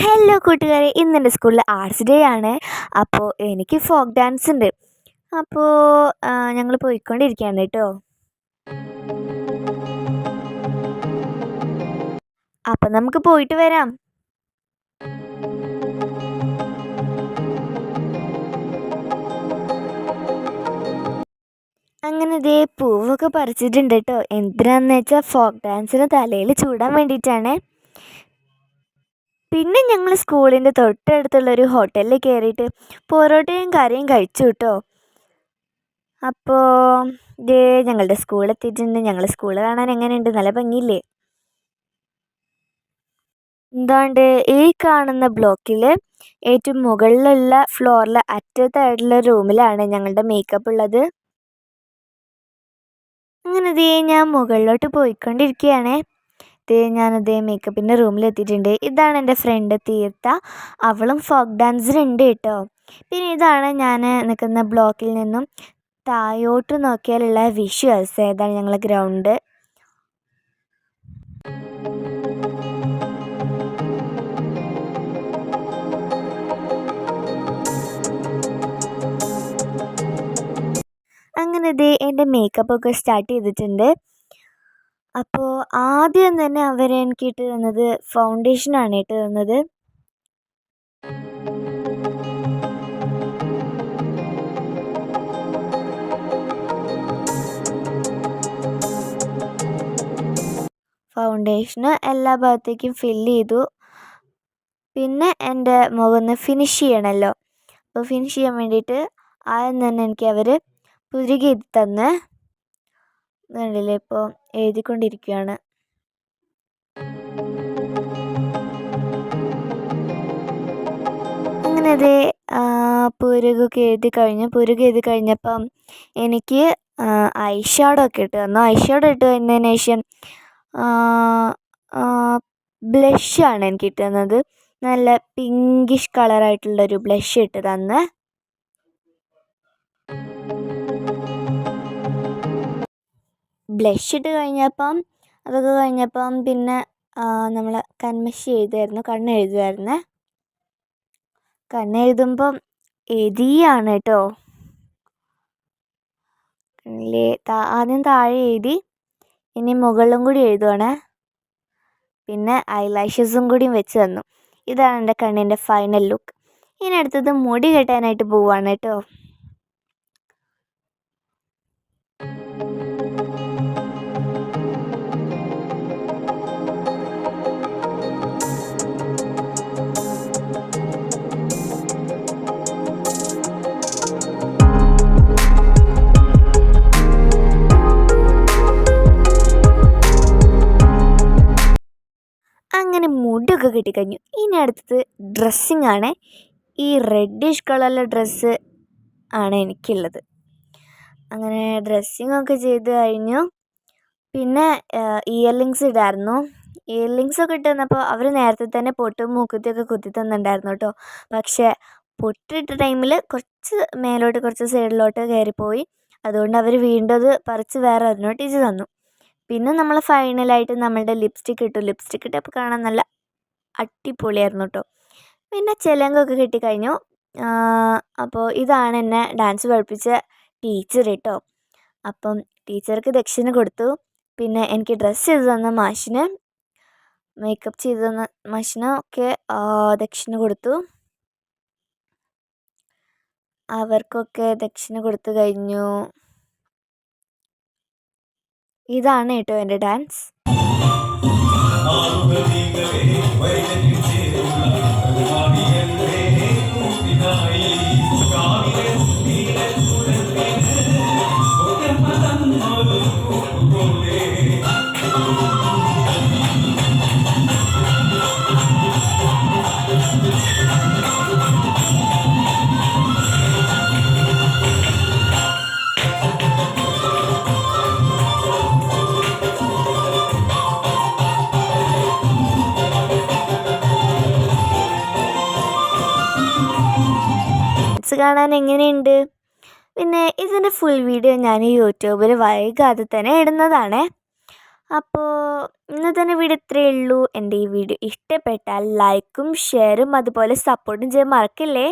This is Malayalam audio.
ഹലോ കൂട്ടുകാരെ. ഇന്ന് എന്റെ സ്കൂളിൽ ആർട്സ് ഡേ ആണ്. അപ്പോൾ എനിക്ക് ഫോക്ക് ഡാൻസ് ഉണ്ട്. അപ്പോൾ ഞങ്ങൾ പോയിക്കൊണ്ടിരിക്കുകയാണ് കേട്ടോ. അപ്പം നമുക്ക് പോയിട്ട് വരാം. അങ്ങനെ ദേ പൂവൊക്കെ പറിച്ചിട്ടുണ്ട് കേട്ടോ. എന്തിനാന്ന് വെച്ചാൽ ഫോക്ക് ഡാൻസിന് തലയിൽ ചൂടാൻ വേണ്ടിയിട്ടാണ്. പിന്നെ ഞങ്ങൾ സ്കൂളിന്റെ തൊട്ടടുത്തുള്ള ഒരു ഹോട്ടലിൽ കയറിയിട്ട് പൊറോട്ടയും കറിയും കഴിച്ചു കേട്ടോ അപ്പോൾ ദേ ഞങ്ങളുടെ സ്കൂൾ എത്തിയിട്ടുണ്ട്. ഞങ്ങൾ സ്കൂൾ കാണാൻ എങ്ങനെയുണ്ട്? നല്ല ഭംഗിയില്ലേ? എന്താണ്ട് ഈ കാണുന്ന ബ്ലോക്കിൽ ഏറ്റവും മുകളിലുള്ള ഫ്ലോറിൽ അറ്റത്തായിട്ടുള്ള റൂമിലാണ് ഞങ്ങളുടെ മേക്കപ്പ് ഉള്ളത്. അങ്ങനെ ദേ ഞാൻ മുകളിലോട്ട് പോയിക്കൊണ്ടിരിക്കുകയാണേ ഞാനതേ മേക്കപ്പിന്റെ റൂമിലെത്തിയിട്ടുണ്ട് ഇതാണ് എന്റെ ഫ്രണ്ട് തീർത്ത അവളും ഫോക്ക് ഡാൻസിലുണ്ട് കേട്ടോ. പിന്നെ ഇതാണ് ഞാൻ നിൽക്കുന്ന ബ്ലോക്കിൽ നിന്നും തായോട്ട് നോക്കിയാലുള്ള വിഷ്വൽസ് ഏതാണ് ഞങ്ങളെ ഗ്രൗണ്ട് അങ്ങനെ ദേ എന്റെ മേക്കപ്പൊക്കെ സ്റ്റാർട്ട് ചെയ്തിട്ടുണ്ട്. അപ്പോൾ ആദ്യം തന്നെ അവർ എനിക്ക് ഇട്ട് തന്നത് ഫൗണ്ടേഷനാണ് ഇട്ട് തന്നത്. ഫൗണ്ടേഷന് എല്ലാ ഭാഗത്തേക്കും ഫില്ല് ചെയ്തു. പിന്നെ എന്റെ മുഖം ഫിനിഷ് ചെയ്യണമല്ലോ അപ്പോൾ ഫിനിഷ് ചെയ്യാൻ വേണ്ടിയിട്ട് ആദ്യം തന്നെ എനിക്ക് അവർ പുരുകി തന്ന്. കണ്ടില്ലേ ഇപ്പോൾ എഴുതിക്കൊണ്ടിരിക്കുകയാണ്. അങ്ങനെ അത് പുരുകൊക്കെ എഴുതി കഴിഞ്ഞു. പുരുക എഴുതി കഴിഞ്ഞപ്പം എനിക്ക് ഐഷാഡോ ഷാഡോ ഒക്കെ ഇട്ട് തന്നു. ഐഷാഡ് ഇട്ട് കഴിഞ്ഞതിന് ശേഷം ബ്ലഷാണ് എനിക്ക് ഇട്ട് തന്നത്. നല്ല പിങ്കിഷ് കളറായിട്ടുള്ളൊരു ബ്ലഷ് ഇട്ട് തന്ന്. ബ്ലഷ് ഇട്ട് കഴിഞ്ഞപ്പം അതൊക്കെ കഴിഞ്ഞപ്പം പിന്നെ നമ്മൾ കൺമഷി എഴുതുമായിരുന്നു കണ്ണ് എഴുതുമായിരുന്നേ കണ്ണ് എഴുതുമ്പം എരിയാണ് കേട്ടോ. ആദ്യം താഴെ എഴുതി ഇനി മുകളിലും കൂടി എഴുതുവാണ്. പിന്നെ ഐലാഷസും കൂടി വെച്ച് തന്നു. ഇതാണ് എന്റെ കണ്ണിന്റെ ഫൈനൽ ലുക്ക് ഇനി അടുത്തത് മുടി കെട്ടാനായിട്ട് പോവാണ് കേട്ടോ. അങ്ങനെ മുടിയൊക്കെ കിട്ടിക്കഴിഞ്ഞു. ഇനി അടുത്തത് ഡ്രസ്സിങ് ആണ്. ഈ റെഡിഷ് കളറിലെ ഡ്രസ്സ് ആണ് എനിക്കുള്ളത്. അങ്ങനെ ഡ്രസ്സിങ് ഒക്കെ ചെയ്ത് കഴിഞ്ഞു. പിന്നെ ഇയർലിങ്സ് ഇടായിരുന്നു. ഇയർലിങ്സ് ഒക്കെ ഇട്ട് തന്നപ്പോൾ അവർ നേരത്തെ തന്നെ പൊട്ടും മൂക്കുത്തിയൊക്കെ കുത്തി തന്നിട്ടുണ്ടായിരുന്നു കേട്ടോ. പക്ഷേ പൊട്ടിട്ട ടൈമിൽ കുറച്ച് മേലോട്ട് കുറച്ച് സൈഡിലോട്ട് കയറിപ്പോയി. അതുകൊണ്ട് അവർ വീണ്ടും അത് പറിച്ച് വേറെ അതിനോട്ട് ഇച്ച് തന്നു. പിന്നെ നമ്മൾ ഫൈനലായിട്ട് നമ്മളുടെ ലിപ്സ്റ്റിക്ക് ഇട്ടു. ലിപ്സ്റ്റിക്ക് ഇട്ടപ്പോൾ കാണാൻ നല്ല അടിപൊളിയായിരുന്നു കേട്ടോ പിന്നെ ചിലങ്കൊക്കെ കിട്ടിക്കഴിഞ്ഞു. അപ്പോൾ ഇതാണ് എന്നെ ഡാൻസ് പഠിപ്പിച്ച ടീച്ചർ കേട്ടോ അപ്പം ടീച്ചർക്ക് ദക്ഷിണ കൊടുത്തു. പിന്നെ എനിക്ക് ഡ്രസ്സ് ചെയ്ത് തന്ന മാഷിന് മേക്കപ്പ് ചെയ്ത് തന്ന മാഷിന് ഒക്കെ ദക്ഷിണ കൊടുത്തു. അവർക്കൊക്കെ ദക്ഷിണ കൊടുത്തു കഴിഞ്ഞു. ഇതാണ് കേട്ടോ എന്റെ ഡാൻസ്. കാണാൻ എങ്ങനെയുണ്ട്? പിന്നെ ഇതിന്റെ ഫുൾ വീഡിയോ ഞാൻ യൂട്യൂബിൽ വൈകാതെ തന്നെ ഇടുന്നതാണ്. അപ്പോൾ ഇന്നത്തെ വീഡിയോ ഇത്രയേ ഉള്ളൂ. എന്റെ ഈ വീഡിയോ ഇഷ്ടപ്പെട്ടാൽ ലൈക്കും ഷെയറും അതുപോലെ സപ്പോർട്ടും ചെയ്യാൻ മറക്കല്ലേ?